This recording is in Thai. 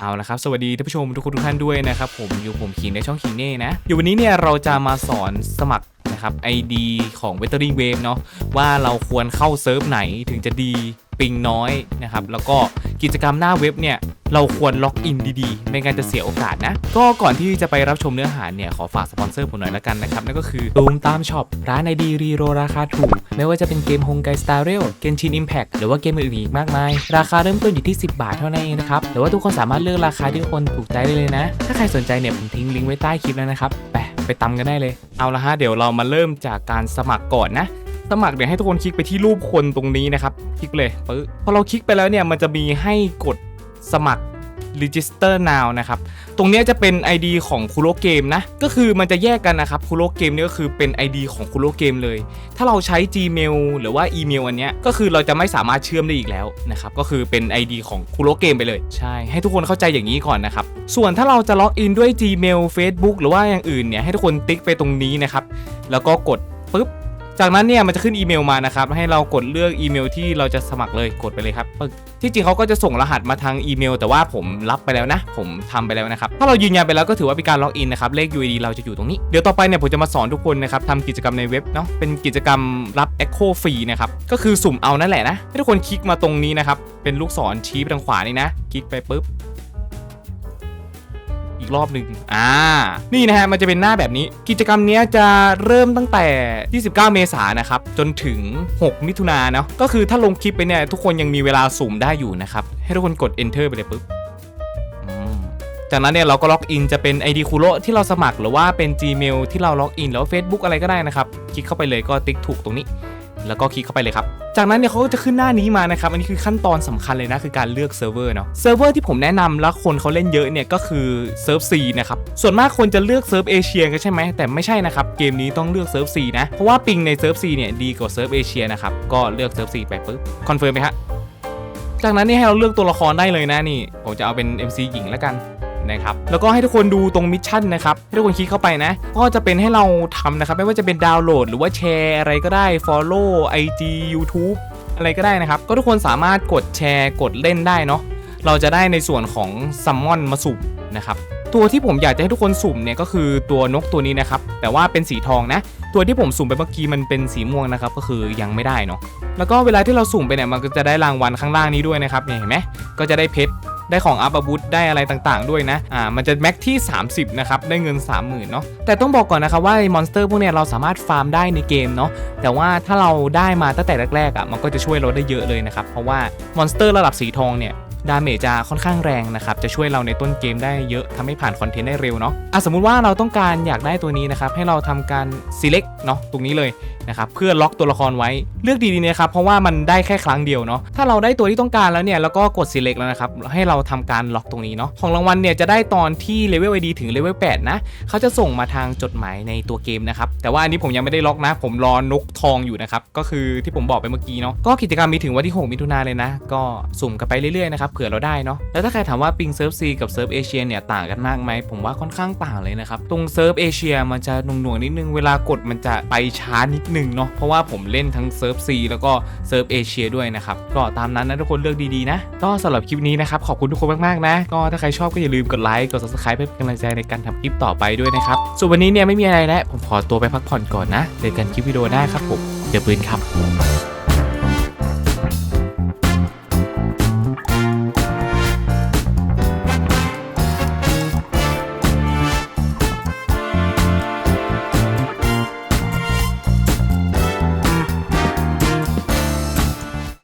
เอาละครับ สวัสดีท่านผู้ชมทุกคนทุกท่านด้วยนะครับ ผมอยู่ผมคิงในช่องคิงเน่นะอยู่วันนี้เนี่ยเราจะมาสอนสมัครนะครับ ID ของ w e t e r i n g Wave เนาะว่าเราควรเข้าเซิร์ฟไหนถึงจะดีปิงน้อยนะครับ แล้วก็ กิจกรรมหน้าเว็บเนี่ยเราควรล็อกอินดีๆ ไม่งั้นจะเสียโอกาสนะ ก็ก่อนที่จะไปรับชมเนื้อหาเนี่ยขอฝากสปอนเซอร์ผมหน่อยละกันนะครับ นั่นก็คือตูมตามช็อปร้านไอดีรีโรราคาถูก ไม่ว่าจะเป็นเกม h o n g a i Star Rail เกมชิน Impact หรือว่าเกมอื่นอีกมากมาย ราคาเริ่มต้นอยู่ที่ 10 บาทเท่านั้นเองนะครับแต่ว่าทุกคนสามารถเลือกราคาที่คนถูกใจได้เลยนะ ถ้าใครสนใจเนี่ยผมทิ้งลิงก์ไว้ใต้คลิปแล้วนะครับไปไปตำกันได้เลย เอาละฮะเดี๋ยวเรามาเริ่มจากการสมัครก่อนนะ สมัครเดี๋ยวให้ทุกคนคลิกไปที่รูปคนตรงนี้นะครับ คลิกเลยปึ๊บพอเราคลิกไปแล้วเนี่ยมันจะมีให้กดสมัคร register now นะครับ ตรงนี้จะเป็น ID ของคุโรเกมนะ ก็คือมันจะแยกกันนะครับคุโรเกมนี่ก็คือเป็น ID ของคุโรเกมเลย ถ้าเราใช้ Gmail หรือว่าอีเมลอันเนี้ย ก็คือเราจะไม่สามารถเชื่อมได้อีกแล้วนะครับ ก็คือเป็น ID ของคุโรเกมไปเลย ใช่ ให้ทุกคนเข้าใจอย่างนี้ก่อนนะครับ ส่วนถ้าเราจะล็อกอินด้วย Gmail Facebook หรือว่าอย่างอื่นเนี่ย ให้ทุกคนติ๊กไปตรงนี้นะครับ แล้วก็กดปุ๊บ จากนั้นเนี่ยมันจะขึ้นอีเมลมานะครับให้เรากดเลือกอีเมลที่เราจะสมัครเลยกดไปเลยครับปึ๊กที่จริงเขาก็จะส่งรหัสมาทางอีเมล แต่ว่าผมรับไปแล้วนะ ผมทำไปแล้วนะครับถ้าเรายืนยันไปแล้วก็ถือว่าเป็นการล็อกอินนะครับเลข UID เราจะอยู่ตรงนี้เดี๋ยวต่อไปเนี่ยผมจะมาสอนทุกคนนะครับทำกิจกรรมในเว็บเนาะเป็นกิจกรรมรับ Echo ฟรีนะครับก็คือสุ่มเอานั่นแหละนะให้ทุกคนคลิกมาตรงนี้นะครับเป็นลูกศรชี้ไปทางขวานี่นะ คลิกไปปุ๊บ รอบหนึ่งอ่า นี่นะฮะมันจะเป็นหน้าแบบนี้ กิจกรรมเนี้ยจะเริ่มตั้งแต่ 29 เมษายนนะครับ จนถึง 6 มิถุนายนเนาะก็คือถ้าลงคลิปไปเนี่ยทุกคนยังมีเวลาสุ่มได้อยู่นะครับ ให้ทุกคนกด enter ไปเลยปุ๊บจากนั้นเนี่ยเราก็ล็อกอินจะเป็น ID คูโรที่เราสมัครหรือว่าเป็น Gmail ที่เราล็อกอินหรือว่า Facebook อะไรก็ได้นะครับ คลิกเข้าไปเลยก็ติ๊กถูกตรงนี้ แล้วก็คลิกเข้าไปเลยครับ จากนั้นเนี่ยเขาก็จะขึ้นหน้านี้มานะครับ อันนี้คือขั้นตอนสำคัญเลยนะ คือการเลือกเซิร์ฟเวอร์เนาะ เซิร์ฟเวอร์ที่ผมแนะนำแล้วคนเขาเล่นเยอะเนี่ยก็คือเซิร์ฟ C นะครับ ส่วนมากคนจะเลือกเซิร์ฟเอเชียกันใช่ไหม แต่ไม่ใช่นะครับ เกมนี้ต้องเลือกเซิร์ฟ C นะ เพราะว่าปิงในเซิร์ฟ C เนี่ยดีกว่าเซิร์ฟเอเชียนะครับ ก็เลือกเซิร์ฟ C ไปปุ๊บ คอนเฟิร์มไหมฮะ จากนั้นนี่ให้เราเลือกตัวละครได้เลยนะนี่ ผมจะเอาเป็น MC หญิงแล้วกัน นะครับแล้วก็ให้ทุกคนดูตรงมิชชั่นนะครับให้ทุกคนคลิกเข้าไปนะ ก็จะเป็นให้เราทำนะครับ ไม่ว่าจะเป็นดาวน์โหลด หรือว่าแชร์อะไรก็ได้ Follow IG YouTube อะไรก็ได้นะครับ ก็ทุกคนสามารถกดแชร์กดเล่นได้เนาะเราจะได้ในส่วนของซัมมอนมาสุ่มนะครับตัวที่ผมอยากจะให้ทุกคนสุ่มเนี่ยก็คือตัวนกตัวนี้นะครับ แต่ว่าเป็นสีทองนะ ตัวที่ผมสุ่มไปเมื่อกี้มันเป็นสีม่วงนะครับ ก็คือยังไม่ได้เนาะแล้วก็เวลาที่เราสุ่มไปเนี่ยมันก็จะได้รางวัลข้างล่างนี้ด้วยนะครับเนี่ยเห็นไหมก็จะได้เพชร ได้ของอัพอาวุธได้อะไรต่างๆ ด้วยนะอ่ามันจะแม็กที่ 30นะครับได้เงิน 30,000เนาะแต่ต้องบอกก่อนนะครับว่ามอนสเตอร์พวกเนี้ยเราสามารถฟาร์มได้ในเกมเนาะแต่ว่าถ้าเราได้มาตั้งแต่แรกๆอะมันก็จะช่วยเราได้เยอะเลยนะครับเพราะว่ามอนสเตอร์ระดับสีทองเนี่ย ดาเมจจะค่อนข้างแรงนะครับ จะช่วยเราในต้นเกมได้เยอะทำให้ผ่านคอนเทนต์ได้เร็วเนาะอะสมมุติว่าเราต้องการอยากได้ตัวนี้นะครับ ให้เราทำการ select เนาะตรงนี้เลยนะครับ เพื่อล็อกตัวละครไว้ เลือกดีๆนะครับ เพราะว่ามันได้แค่ครั้งเดียวเนาะ ถ้าเราได้ตัวที่ต้องการแล้วเนี่ย แล้วก็กด select แล้วนะครับ ให้เราทำการล็อกตรงนี้เนาะ ของรางวัลเนี่ยจะได้ตอนที่เลเวล ID ถึงเลเวล8นะ เขาจะส่งมาทางจดหมายในตัวเกมนะครับ แต่ว่าอันนี้ผมยังไม่ได้ล็อกนะ ผมรอนกทองอยู่นะครับ ก็คือที่ผมบอกไปเมื่อกี้เนาะ ก็กิจกรรมมีถึงวันที่ 6 มิถุนายนเลยนะ ก็สุ่มกันไปเรื่อยๆนะครับเผื่อเราได้เนาะแล้วถ้าใครถามว่าปิงเซิร์ฟ C กับเซิร์ฟเอเชียเนี่ยต่างกันมากไหมผมว่าค่อนข้างต่างเลยนะครับ ตรงเซิร์ฟเอเชียมันจะหน่วงๆนิดนึงเวลากดมันจะไปช้านิดนึงเนาะเพราะว่าผมเล่นทั้งเซิร์ฟ C แล้วก็เซิร์ฟเอเชียด้วยนะครับก็ตามนั้นนะทุกคนเลือกดีๆนะก็สำหรับคลิปนี้นะครับขอบคุณทุกคนมากๆนะก็ถ้าใครชอบก็อย่าลืมกดไลค์กด subscribe เพื่อเป็นกำลังใจในการทำคลิปต่อไปด้วยนะครับส่วนวันนี้เนี่ยไม่มีอะไรแล้วผมขอตัวไปพักผ่อนก่อนนะเจอกันคลิปวิดีโอหน้าครับผมเดี๋ยวปืนครับ